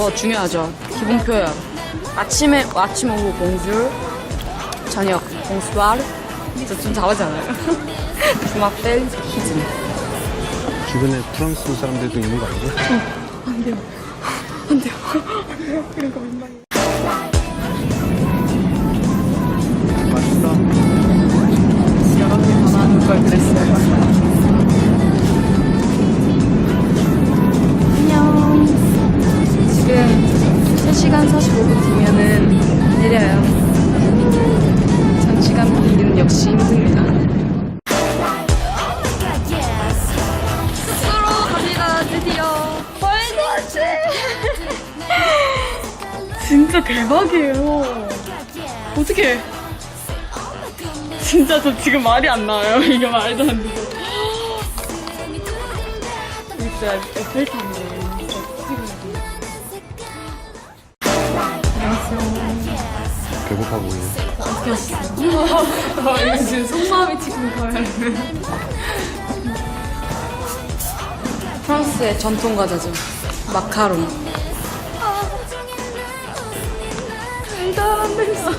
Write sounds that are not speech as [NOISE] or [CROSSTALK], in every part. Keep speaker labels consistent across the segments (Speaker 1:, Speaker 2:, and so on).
Speaker 1: 거 중요하죠. 기본 표현. 아침에 아침 오후 봉줄, 저녁 봉수알. 저좀 잘하잖아요. 주마벨 히즘.
Speaker 2: 주변에 프랑스 사람들도 있는 거 아니죠? 맛있다.
Speaker 1: 여러 개 전화하는 걸 그랬어요. 1시간 45분 뒤면은 내려요. 전시간 비기는 역시 힘듭니다. 숙소로 갑니다, 드디어. 벌써 [LAUGHS] 진짜 대박이에요. 어떻게 진짜 저 지금 말이 안 나와요. [LAUGHS] 이게 말도 안 돼서. [LAUGHS] 진짜 에펠탑이네.
Speaker 2: 배고파 보이네.
Speaker 1: 이거 지금 속마음이 지금 거예요. 프랑스의 전통 과자죠. 마카롱. 안 되겠어.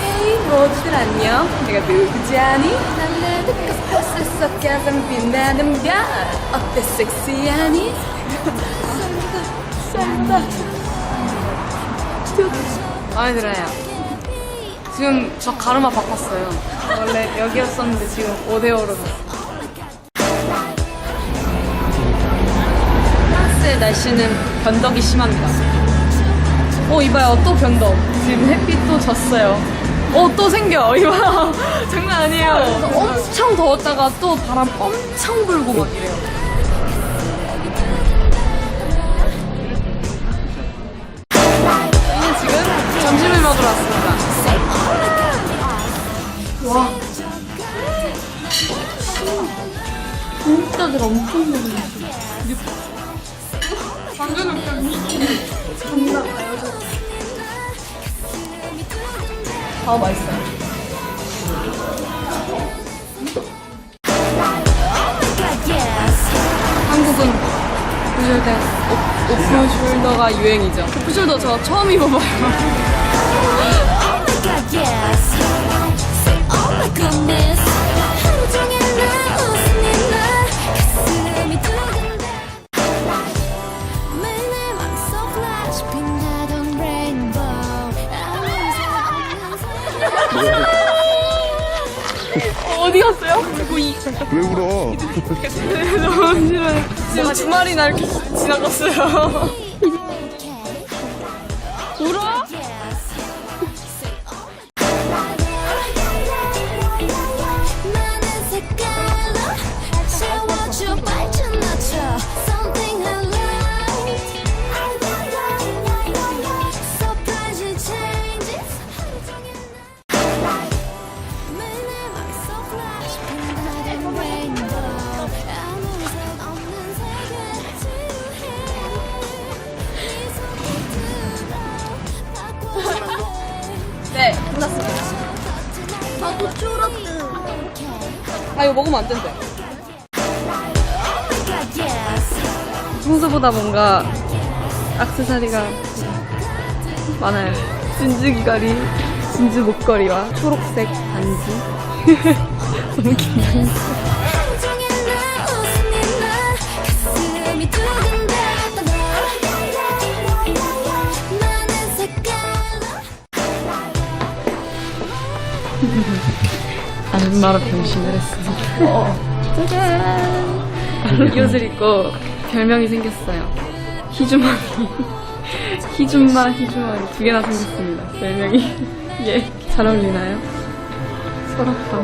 Speaker 1: 헤이 모두들 안녕 내가 누구지 아니? 난 레드가 스포츠에서 가장 빛나는 별 어때 섹시하니? 싼다 마음에 들어요. 지금 저 가르마 바꿨어요. 원래 여기였었는데 지금 5대5로. 프랑스의 날씨는 변덕이 심합니다. 어 이봐요. 또 변덕. 지금 햇빛도 졌어요. 어또 생겨. [LAUGHS] 이봐요. 장난 아니에요. 엄청 더웠다가 또 바람 엄청 불고 막 이래요 와 진짜 들 엄청 먹는 완전 존나 가요 아 맛있어요. 한국은 오프숄더, 오프숄더가 유행이죠. 오프숄더 저 처음 입어봐요. 어디 갔어요? 그리고 이
Speaker 2: 왜 울어? [LAUGHS]
Speaker 1: 너무 싫어요. 지금 주말이나 이렇게 지나갔어요. [LAUGHS]
Speaker 3: 네
Speaker 1: 끝났습니다.
Speaker 3: 나도 쫄았대
Speaker 1: 아, 이거 먹으면 안 된대. 평소보다 뭔가 악세사리가 많아요. 진주 귀걸이, 진주 목걸이와 초록색 반지. [LAUGHS] 너무 긴장했어. [LAUGHS] 아줌마로 변신을 했어. 짜잔! 이 옷을 입고 별명이 생겼어요. 희주머니. [LAUGHS] 희준마, 희주머니 두 개나 생겼습니다. 별명이. [LAUGHS] 예, 잘 어울리나요? 서럽다.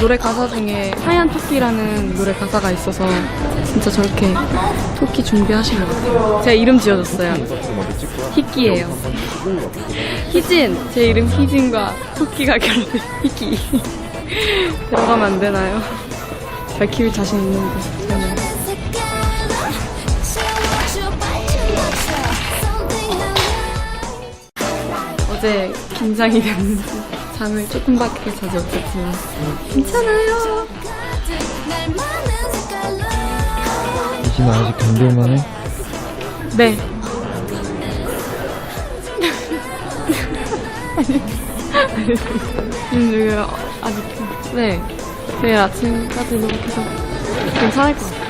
Speaker 1: 노래 가사 중에 하얀 토끼라는 노래 가사가 있어서 진짜 저렇게 토끼 준비하신 것 같아요. 제가 이름 지어줬어요. 희끼예요. 희진! 제 이름 희진과 토끼가 결합된 희끼. [LAUGHS] 들어가면 안 되나요? 잘 키울 자신 있는데 저는. 어제 긴장이 됐는지 잠을 조금밖에 자지 못했지만 괜찮아요.
Speaker 4: 이지만 아직 견딜만해?
Speaker 1: 네. 음, 여기 아직 네 내일 아침까지 노력해서 괜찮을 것 같아요.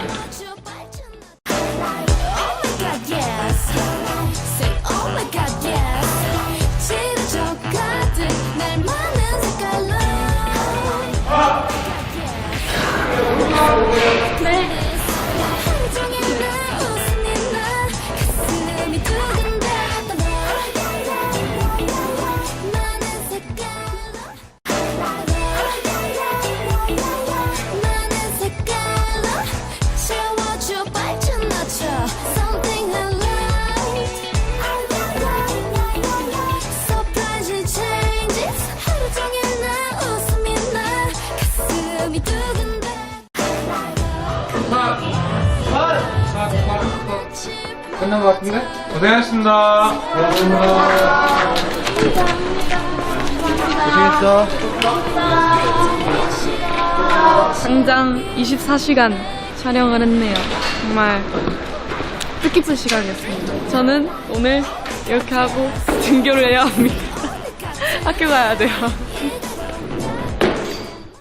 Speaker 4: 끝난 것 같은데?
Speaker 5: 고생하셨습니다.
Speaker 4: 고생했어.
Speaker 1: 당장 24시간 촬영을 했네요. 정말 뜻깊은 시간이었습니다. 저는 오늘 이렇게 하고 등교를 해야 합니다. [LAUGHS] 학교 가야 돼요.